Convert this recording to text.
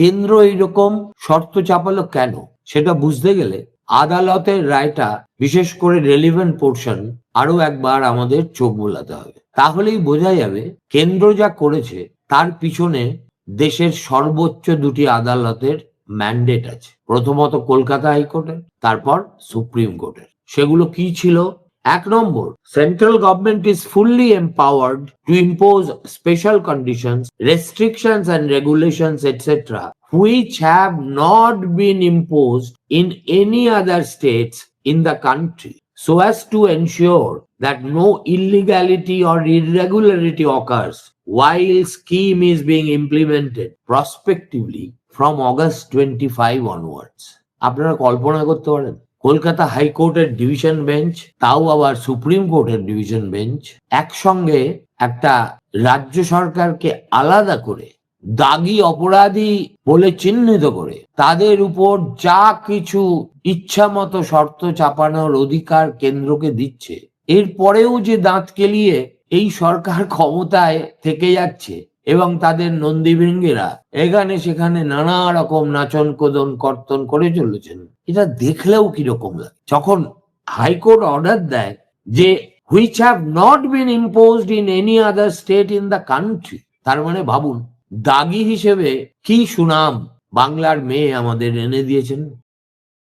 কেন্দ্র এইরকম শর্ত চাপালো কেন? সেটা বুঝতে গেলে আদালতের রায়টা বিশেষ করে রেলিভেন্ট পোর্শন আরও একবার আমাদের চোখ বোলাতে হবে। তাহলেই বোঝা যাবে কেন্দ্র যা করেছে তার পিছনে দেশের সর্বোচ্চ দুটি আদালতের ম্যান্ডেট আছে। প্রথমত কলকাতা হাইকোর্টের, তারপর সুপ্রিম কোর্টের। সেগুলো কি ছিল? এক number central government is fully empowered to impose special conditions restrictions and regulations etcetera which have not been imposed in any other states in the country so as to ensure that no illegality or irregularity occurs while scheme is being implemented prospectively from August 25 onwards. আপনারা কল্পনা করতে পারেন কলকাতা হাইকোর্টের division bench তাও আবার supreme কোর্টের division bench একসঙ্গে একটা রাজ্য সরকারকে আলাদা করে, দাগি অপরাধী বলে চিহ্নিত করে, তাদের উপর যা কিছু ইচ্ছা মতো শর্ত চাপানোর অধিকার কেন্দ্রকে দিচ্ছে। এরপরেও যে দাঁত কেলিয়ে এই সরকার ক্ষমতায় থেকে যাচ্ছে এবং তাদের নন্দীভৃঙ্গেরা এখানে সেখানে নানা রকম নাচন কোদন কর্তন করে চলেছেন। এটা দেখলেও কীরকম লাগে? যখন হাইকোর্ট অর্ডার দেয় যে which have not been imposed in any other state in the country তার মানে ভাবুন, দাগি হিসেবে কি সুনাম বাংলার মেয়ে আমাদের এনে দিয়েছেন?